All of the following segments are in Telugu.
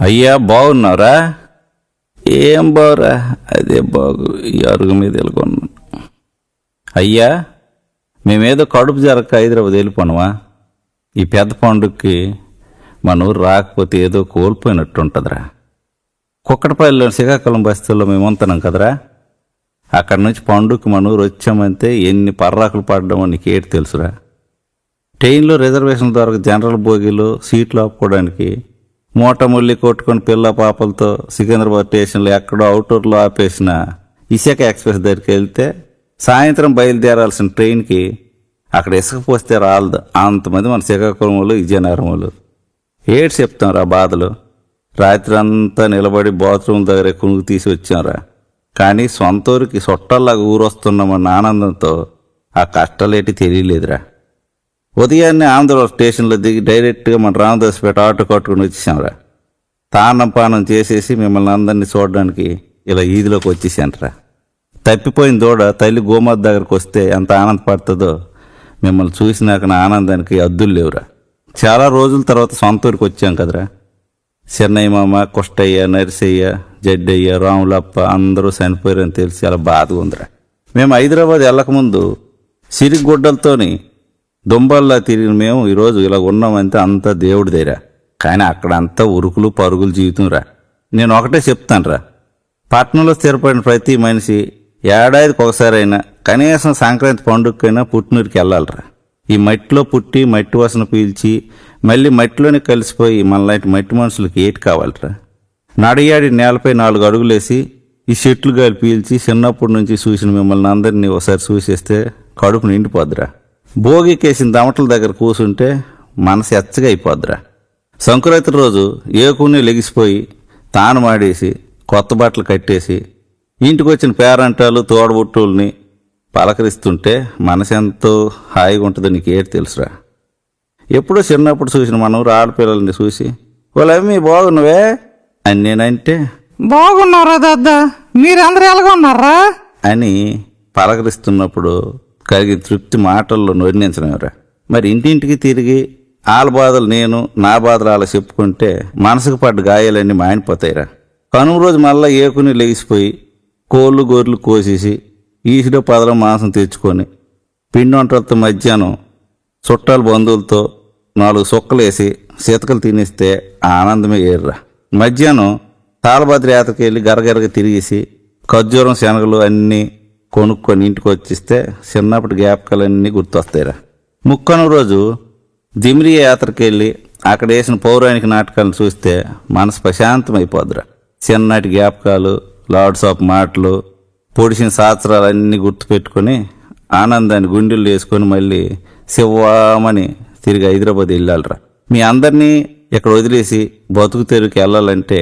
అయ్యా బాగున్నారా ఏం బాగురా అదే బాగు ఈ అరుగు మీద వెళ్ళుకున్నాను అయ్యా మేమేదో కడుపు జరగక హైదరాబాద్ వెళ్ళిపోనవా? ఈ పెద్ద పండుగకి మన ఊరు రాకపోతే ఏదో కోల్పోయినట్టు ఉంటుందిరా కుక్కటపల్లిలో శ్రీకాకుళం బస్తీల్లో మేము ఉంటున్నాం కదరా. అక్కడి నుంచి పండుగకి మన ఊరు వచ్చామంటే ఎన్ని పర్రాకులు పడ్డామో నీకేటి తెలుసురా. ట్రైన్లో రిజర్వేషన్ ద్వారా జనరల్ బోగీలు సీట్లు ఆపుకోవడానికి మూట కొట్టుకుని పిల్ల పాపలతో సికింద్రాబాద్ స్టేషన్లో ఎక్కడో అవుటూర్లో ఆపేసిన విశాఖ ఎక్స్ప్రెస్ దగ్గరికి వెళ్తే సాయంత్రం బయలుదేరాల్సిన ట్రైన్కి అక్కడ ఇసుక పోస్తే రాలదు. అంతమంది మన శ్రీకాకుళం వాళ్ళు విజయనగరం వాళ్ళు ఏడు చెప్తాంరా బాధలు. రాత్రి అంతా నిలబడి బాత్రూమ్ దగ్గర కునుకు తీసి వచ్చాంరా. కానీ సొంత ఊరికి చుట్టాల్లాగా ఊరొస్తున్నామన్న ఆనందంతో ఆ కష్టాలేటి తెలియలేదురా. ఉదయాన్నే ఆంధ్ర స్టేషన్లో దిగి డైరెక్ట్గా మన రామదాస్పేట ఆటో కట్టుకుని వచ్చేసాంరా. తానంపానం చేసేసి మిమ్మల్ని అందరినీ చూడడానికి ఇలా ఈదిలోకి వచ్చేసాంట్రా. తప్పిపోయిన దూడ తల్లి గోమాత దగ్గరకు వస్తే ఎంత ఆనందపడుతుందో మిమ్మల్ని చూసినాక నా ఆనందానికి అద్దులు లేవురా. చాలా రోజుల తర్వాత సొంత ఊరికి వచ్చాం కదరా. చెన్నయ్య మామ కుష్టయ్య నరిసయ్య జడ్డయ్య రాములప్ప అందరూ చనిపోయారని తెలిసి చాలా బాధగా ఉందిరా. మేము హైదరాబాద్ వెళ్ళకముందు సిరిగుడ్డలతోని దుంబల్లా తిరిగిన మేము ఈరోజు ఇలా ఉన్నామంటే అంతా దేవుడి దగ్గర. కానీ అక్కడ అంతా ఉరుకులు పరుగులు జీవితం రా నేను ఒకటే చెప్తానురా. పట్టణంలో స్థిరపడిన ప్రతి మనిషి ఏడాదికి ఒకసారైనా కనీసం సంక్రాంతి పండుగకైనా పుట్టినూరికి వెళ్ళాలిరా. ఈ మట్టిలో పుట్టి మట్టి వాసన పీల్చి మళ్ళీ మట్టిలోనే కలిసిపోయి మనలాంటి మట్టి మనుషులకి ఏటి కావాలిరా? నడియాడి నేలపై నాలుగు అడుగులేసి ఈ చెట్లు గాలి పీల్చి చిన్నప్పటి నుంచి చూసిన మిమ్మల్ని అందరినీ ఒకసారి చూసేస్తే కడుపు నిండిపోద్దిరా. భోగికేసిన దమటల దగ్గర కూసుంటే మనసు ఎచ్చగా అయిపోద్దిరా. సంక్రాంతి రోజు ఏకుని లెగిసిపోయి తాను మాడేసి కొత్త బట్టలు కట్టేసి ఇంటికి వచ్చిన పేరంటాలు తోడబుట్టుల్ని పలకరిస్తుంటే మనసు ఎంతో హాయిగా ఉంటుందో నీకు ఏటి తెలుసురా. ఎప్పుడో చిన్నప్పుడు చూసిన మన ఆడపిల్లల్ని చూసి వాళ్ళమ్మి బాగున్నవే? అని నేనంటే బాగున్నారా దాదా మీరందరూ ఎలాగ ఉన్నారా అని పలకరిస్తున్నప్పుడు కలిగి తృప్తి మాటల్లో నొరించలేమురా మరి ఇంటింటికి తిరిగి వాళ్ళ బాధలు నేను నా బాధలు అలా చెప్పుకుంటే మనసుకు పడ్డ గాయాలన్నీ మాయనిపోతాయిరా కనుమ రోజు మళ్ళీ ఏకుని లేచిపోయి కోళ్ళు గొర్రెలు కోసేసి ఈసిడో పదల మాంసం తెచ్చుకొని పిండి వంటలతో మధ్యాహ్నం చుట్టాలు బంధువులతో నాలుగు సుక్కలేసి శీతకలు తినేస్తే ఆనందమే ఏర్రా. మధ్యాహ్నం తాళభద్ర యాత్రకి వెళ్ళి గరగరగ తిరిగేసి ఖర్జూరం శనగలు అన్నీ కొనుక్కొని ఇంటికి వచ్చిస్తే చిన్నప్పటి జ్ఞాపకాలన్నీ గుర్తొస్తాయిరా. ముక్కను రోజు దిమిరి యాత్రకి వెళ్ళి అక్కడ వేసిన పౌరాణిక నాటకాలను చూస్తే మనసు ప్రశాంతం అయిపోద్దిరా చిన్నటి జ్ఞాపకాలు లార్డ్స్ ఆఫ్ మాటలు పొడిచిన శాస్త్రాలన్నీ గుర్తుపెట్టుకొని ఆనందాన్ని గుండెలు వేసుకొని మళ్ళీ శివామని తిరిగి హైదరాబాద్ వెళ్ళాలిరా. మీ అందరినీ ఇక్కడ వదిలేసి బతుకు తెరువుకి వెళ్ళాలంటే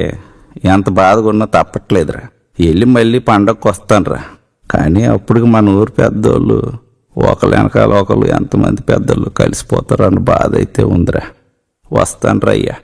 ఎంత బాధగా ఉన్నా తప్పట్లేదురా. వెళ్ళి మళ్ళీ పండగకు వస్తానురా కానీ అప్పటికి మన ఊరు పెద్దోళ్ళు ఒకళ్ళ వెనకాల ఒకళ్ళు ఎంతమంది పెద్దోళ్ళు అని బాధ అయితే ఉందిరా. వస్తాను రయ్యా.